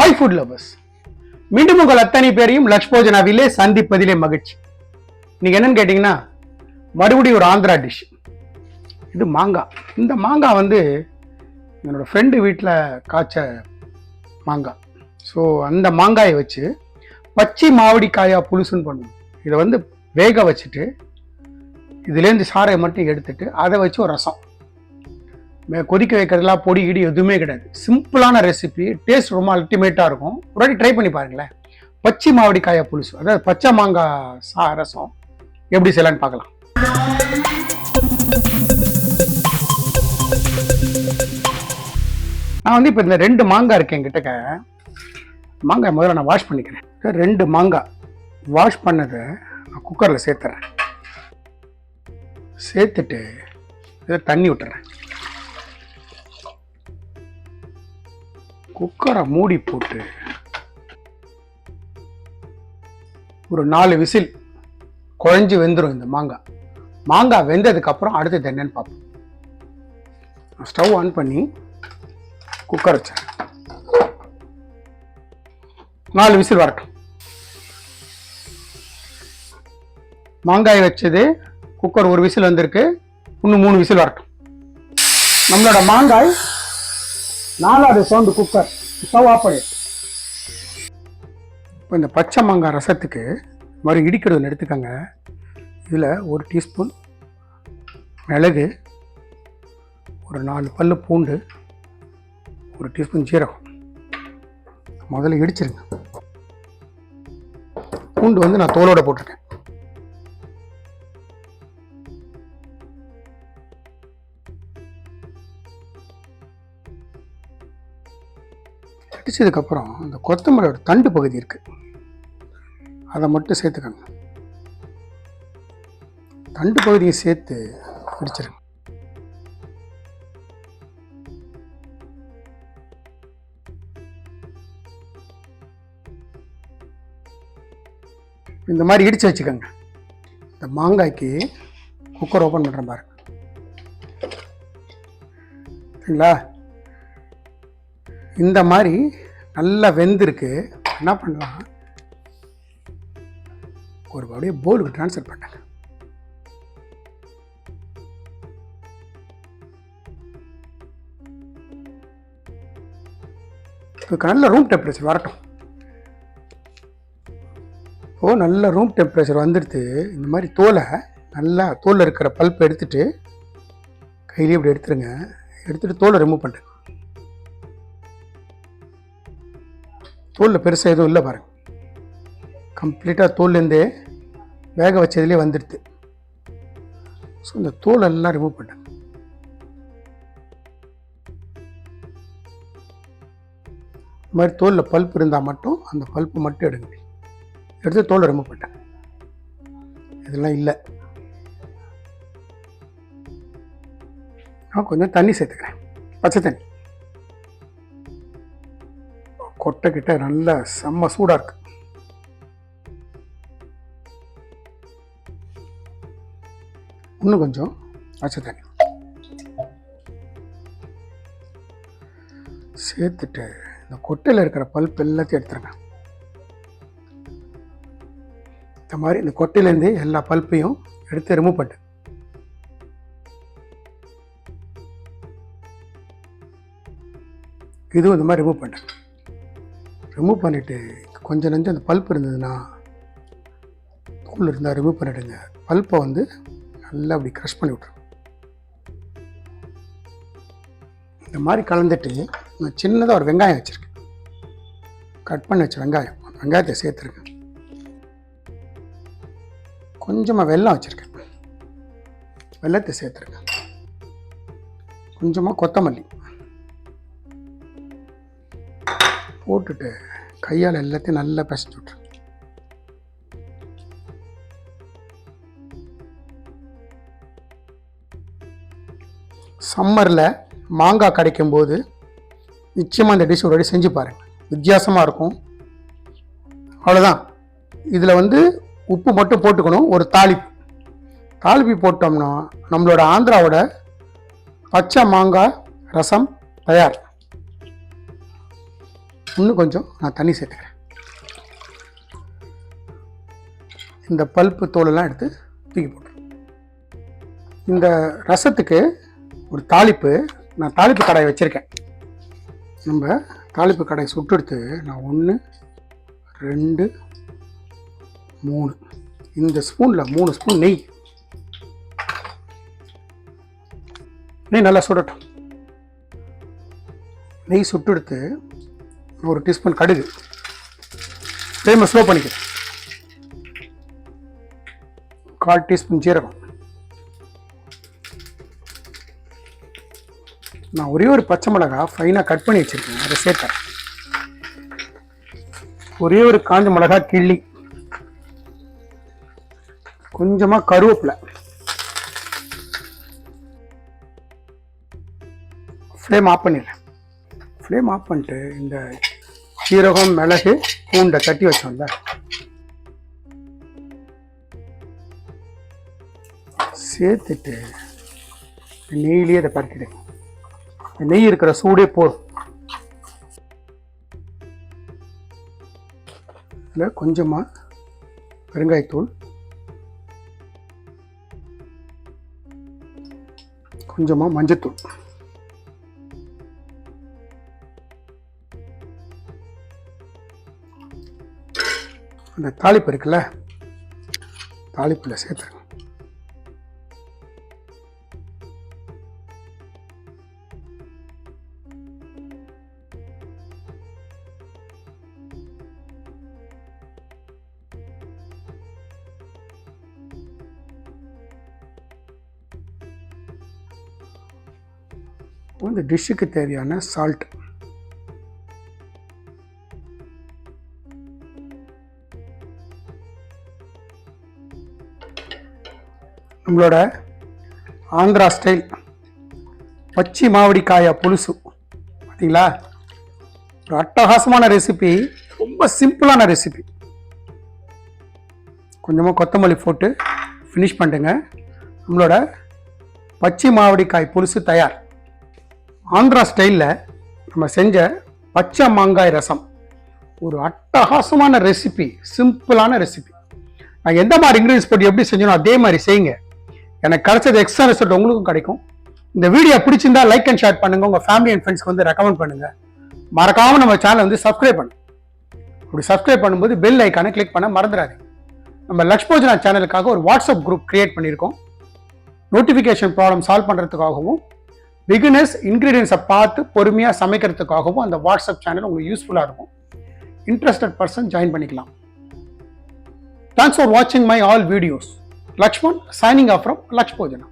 Hi food lovers மீண்டும் உங்கள் அத்தனை பேரையும் லக்ஷ்போஜனாவிலே சந்திப்பதிலே மகிழ்ச்சி. நீங்கள் என்னன்னு கேட்டிங்கன்னா மறுபடியும் ஒரு ஆந்திரா டிஷ் இது மாங்காய் இந்த மாங்காய் வந்து என்னோட ஃப்ரெண்டு வீட்டில் காய்ச்ச மாங்காய் ஸோ அந்த மாங்காயை வச்சு பச்சை மாவடிக்காயாக புலுசுன்னு பண்ணுவோம். இதை வந்து வேக வச்சுட்டு இதுலேருந்து சாறை மட்டும் எடுத்துட்டு அதை வச்சு ஒரு ரசம். கொதிக்க வைக்கிறதுலாம் பொடி கிடி எதுவுமே கிடையாது. சிம்பிளான ரெசிபி டேஸ்ட் ரொம்ப அல்டிமேட்டாக இருக்கும். ஒரு வாட்டி ட்ரை பண்ணி பாருங்களேன். பச்சை மாவடிக்காய புலுசு அதாவது பச்சை மாங்காய் சா ரசம் எப்படி செய்யலான்னு பார்க்கலாம். நான் வந்து இப்போ இந்த ரெண்டு மாங்காய் இருக்கேன் என்கிட்டக்க மாங்காய் முதல்ல நான் வாஷ் பண்ணிக்கிறேன். ரெண்டு மாங்காய் வாஷ் பண்ணதை நான் குக்கரில் சேர்த்துறேன். சேர்த்துட்டு இதை தண்ணி விட்டுறேன். குக்கரை மூடி போட்டு ஒரு நாலு விசில் குழஞ்சி வெந்துடும் இந்த மாங்காய் மாங்காய் வெந்ததுக்கு அப்புறம் அடுத்தது என்னன்னு பார்ப்போம். ஸ்டவ் ஆன் பண்ணி குக்கர் வச்சேன். நாலு விசில் வரட்டும். மாங்காய் வச்சது குக்கர் ஒரு விசில் வந்திருக்கு இன்னும் மூணு விசில் வரட்டும். நம்மளோட மாங்காய் நாலாவது சவுண்டு குக்கர். ஸ்டவ் இப்போ இந்த பச்சை மாங்காய் ரசத்துக்கு மறு மாதிரி இடிக்கிறது எடுத்துக்கோங்க. இதில் ஒரு டீஸ்பூன் மிளகு ஒரு நாலு பல் பூண்டு ஒரு டீஸ்பூன் ஜீரகம். முதல்ல இடிச்சிருங்க. பூண்டு வந்து நான் தோலோட போட்டிருக்கேன். இடிச்சதுக்கப்புறம் அந்த கொத்தமல்லியோட தண்டு பகுதி இருக்கு. அதை மட்டும் சேர்த்துக்கோங்க. தண்டு பகுதியை சேர்த்து இடிச்சிருங்க இந்த மாதிரி இடிச்சு வச்சுக்கோங்க. இந்த மாங்காய்க்கு குக்கர் ஓப்பன் பண்ணுற பாருங்க சரிங்களா? இந்த மாதிரி நல்லா வெந்திருக்கு. என்ன பண்ணலாம்? ஒரு அப்படியே போலுக்கு ட்ரான்ஸ்ஃபர் பண்ணுங்க இப்போ நல்ல ரூம் டெம்பரேச்சர் வரட்டும். ஓ நல்ல ரூம் டெம்பரேச்சர் வந்துடுது. இந்த மாதிரி தோலை நல்லா தோலில் இருக்கிற பல்ப் எடுத்துகிட்டு கையிலேயே இப்படி எடுத்துருங்க. எடுத்துகிட்டு தோலை ரிமூவ் பண்ணுங்க தோலில் பெருசாக எதுவும் இல்லை பாருங்கள் கம்ப்ளீட்டாக தோல்லேருந்தே வேக வச்சதுலேயே வந்துடுது. ஸோ இந்த தோல் எல்லாம் ரிமூவ் பண்ணேன் இந்த மாதிரி தோலில் பல்ப் இருந்தால் மட்டும் அந்த பல்ப்பு மட்டும் எடுங்க. எடுத்து தோலை ரிமூவ் பண்ணிட்டேன். இதெல்லாம் இல்லை. நான் கொஞ்சம் தண்ணி சேர்த்துக்கிறேன். பச்சை தண்ணி. கொட்டை கிட்ட நல்ல செம்ம சூடாக இருக்கு. இன்னும் கொஞ்சம் பச்சை தண்ணி. சேர்த்துட்டு இந்த கொட்டையில் இருக்கிற பல்ப் எல்லாத்தையும் எடுத்துருங்க. இந்த மாதிரி இந்த கொட்டையிலேருந்து எல்லா பல்ப்பையும் எடுத்து ரிமூவ் பண்ணு. இதுவும் இந்த மாதிரி ரிமூவ் பண்ணுறேன் ரிமூவ் பண்ணிவிட்டு கொஞ்சம் நஞ்சம் அந்த பல்ப் இருந்ததுன்னா தூள் இருந்தால் ரிமூவ் பண்ணிவிடுங்க பல்ப்பை வந்து நல்லா அப்படி க்ரஷ் பண்ணி விட்ருங்க இந்த மாதிரி கலந்துட்டு நான் சின்னதாக ஒரு வெங்காயம் வச்சுருக்கேன். கட் பண்ணி வச்ச வெங்காயம். வெங்காயத்தை சேர்த்துருங்க. கொஞ்சமாக வெல்லம் வச்சுருக்கேன். வெல்லத்தை சேர்த்துருங்க. கொஞ்சமாக கொத்தமல்லி. போட்டுட்டு கையால் எல்லாத்தையும் நல்லா பிசைஞ்சு விட்ரு சம்மரில் மாங்காய் கிடைக்கும்போது நிச்சயமாக இந்த டிஷ் ஒரு வாட்டி செஞ்சு பாருங்கள் வித்தியாசமாக இருக்கும். அவ்வளோதான் இதில் வந்து உப்பு மட்டும் போட்டுக்கணும் ஒரு தாளிப்பு. தாளிப்பு போட்டோம்னா நம்மளோட ஆந்திராவோட பச்சை மாங்காய் ரசம் தயார். இன்னும் கொஞ்சம் நான் தண்ணி சேர்த்துக்கிறேன். இந்த பல்ப்பு தோலெல்லாம் எடுத்து தூக்கி போட்டுருவேன் இந்த ரசத்துக்கு ஒரு தாளிப்பு நான் தாளிப்பு கடாயை வச்சுருக்கேன். நம்ம தாளிப்பு கடாய் சுட்டெடுத்து நான் ஒன்று ரெண்டு மூணு. இந்த ஸ்பூனில் மூணு ஸ்பூன் நெய். நெய் நல்லா சுடட்டும். நெய் சுட்டெடுத்து ஒரு டீஸ்பூன் கடுகு. ஃப்ளேமை ஸ்லோ பண்ணிக்கிறேன் கால் டீஸ்பூன் ஜீரகம். நான் ஒரே ஒரு பச்சை மிளகா ஃபைனாக கட் பண்ணி வச்சுருக்கேன். அதை சேர்த்தேன். ஒரே ஒரு காஞ்ச மிளகா கிள்ளி. கொஞ்சமாக கருவேப்பிலை. ஃப்ளேம் ஆஃப் பண்ணிடுறேன். ஃப்ளேம் ஆஃப் பண்ணிட்டு இந்த சீரகம் மிளகு பூண்டை தட்டி வச்சோம்ல. சேர்த்துட்டு நெய்லேயே அதை பறக்கிடுங்க நெய் இருக்கிற சூடே போதும். இதில் கொஞ்சமாக பெருங்காயத்தூள் கொஞ்சமாக மஞ்சத்தூள். அந்த தாளிப்பு இருக்குல்ல? தாளிப்பில் சேர்த்துருங்க. இந்த டிஷ்ஷுக்கு தேவையான சால்ட் நம்மளோட ஆந்திரா ஸ்டைல். பச்சி மாவடிக்காயா புலுசு பார்த்தீங்களா ஒரு அட்டகாசமான ரெசிபி ரொம்ப சிம்பிளான ரெசிபி கொஞ்சமாக கொத்தமல்லி போட்டு ஃபினிஷ் பண்ணிட்டுங்க நம்மளோட பச்சை மாவடிக்காய் புலுசு தயார். ஆந்திரா ஸ்டைலில் நம்ம செஞ்ச பச்சை மாங்காய் ரசம். ஒரு அட்டகாசமான ரெசிபி சிம்பிளான ரெசிபி நான் எந்த மாதிரி இன்க்ரீடியன்ஸ் போட்டு எப்படி செஞ்சோனோ அதே மாதிரி செய்யுங்க. எனக்கு கிடைச்சது எக்ஸ்ட்ரா ரிசல்ட் உங்களுக்கும் கிடைக்கும். இந்த வீடியோ பிடிச்சிருந்தா லைக் அண்ட் ஷேர் பண்ணுங்க. உங்க ஃபேமிலி அண்ட் ஃப்ரெண்ட்ஸ்க்கு வந்து ரெக்கமெண்ட் பண்ணுங்க. மறக்காம நம்ம சேனலை வந்து சப்ஸ்கிரைப் பண்ணுங்க அப்படி சப்ஸ்கிரைப் பண்ணும்போது பெல் ஐக்கானை கிளிக் பண்ண மறந்துடாதீங்க. நம்ம லக்ஷ்மோஜனா சேனலுக்காக ஒரு வாட்ஸ்அப் குரூப் கிரியேட் பண்ணியிருக்கோம். நோட்டிஃபிகேஷன் ப்ராப்ளம் சால்வ் பண்ணுறதுக்காகவும் பிகினர்ஸ் இன்க்ரீடியன்ஸை பார்த்து பொறுமையாக சமைக்கிறதுக்காகவும் அந்த வாட்ஸ்அப் சேனல் உங்களுக்கு யூஸ்ஃபுல்லாக இருக்கும். இன்ட்ரெஸ்டட் பர்சன் ஜாயின் பண்ணிக்கலாம். தேங்க்ஸ் ஃபார் வாட்சிங் my all videos Lakshman signing off from Lakshmojana